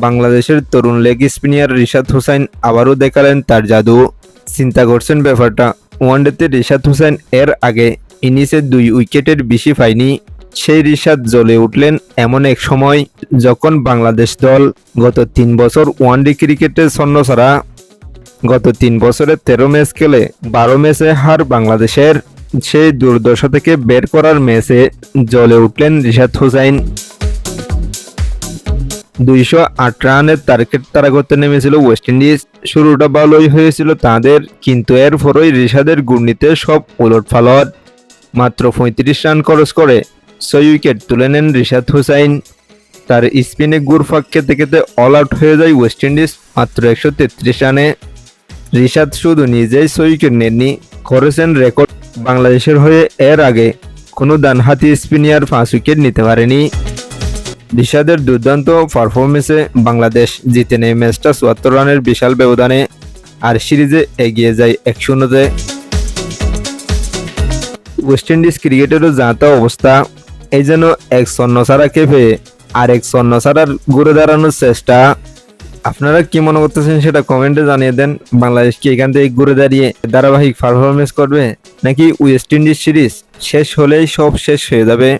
বাংলাদেশের তরুণ leg spinner Rishad Hossain আবারও দেখালেন তার জাদু। চিন্তা করছেন ব্যাপারটা। ওয়ানডেতে রিশাদ হোসেন এর আগে ইনিংসে দুই উইকেটের বেশি পায়নি। সেই রিশাদ জ্বলে উঠলেন এমন এক সময় যখন বাংলাদেশ দল গত তিন বছর ওয়ানডে ক্রিকেটের ছন্ন ছাড়া। গত তিন বছরে তেরো ম্যাচ খেলে বারো ম্যাচে হার বাংলাদেশের। সেই দুর্দশা থেকে বের করার ম্যাচে জ্বলে উঠলেন রিশাদ হোসাইন। দুইশো আট রানের টার্গেট তারা করতে নেমেছিল ওয়েস্ট ইন্ডিজ শুরুটা ভালোই হয়েছিল তাদের, কিন্তু এর এরপরই রিশাদের ঘূর্ণিতে সব উলট ফালট মাত্র পঁয়ত্রিশ রান খরচ করে ছয় উইকেট তুলে নেন রিশাদ হুসাইন। তার স্পিনে গুরফাক খেতে খেতে অল আউট হয়ে যায় ওয়েস্ট ইন্ডিজ মাত্র একশো তেত্রিশ রানে। রিশাদ শুধু নিজেই ছয় উইকেট নেননি, করেছেন রেকর্ড বাংলাদেশের হয়ে এর আগে। কোনো ডানহাতি স্পিনিয়ার পাঁচ উইকেট নিতে পারেনি। রিশাদের দুর্দান্ত পারফরমেন্সে বাংলাদেশ জিতে নেয় ম্যাচটা চুয়াত্তর রানের বিশাল ব্যবধানে, আর সিরিজে এগিয়ে যায় এক শূন্যতে। ওয়েস্ট ইন্ডিজ ক্রিকেটেরও যাতা অবস্থা এই যেন এক স্বর্ণ ছাড়া কেঁপে আর এক স্বর্ণ ছাড়ার ঘুরে দাঁড়ানোর চেষ্টা। আপনারা কি মনে করতেছেন সেটা কমেন্টে জানিয়ে দেন। বাংলাদেশ কি এখান থেকে ঘুরে দাঁড়িয়ে ধারাবাহিক পারফরমেন্স করবে, নাকি ওয়েস্ট ইন্ডিজ সিরিজ শেষ হলেই সব শেষ হয়ে যাবে?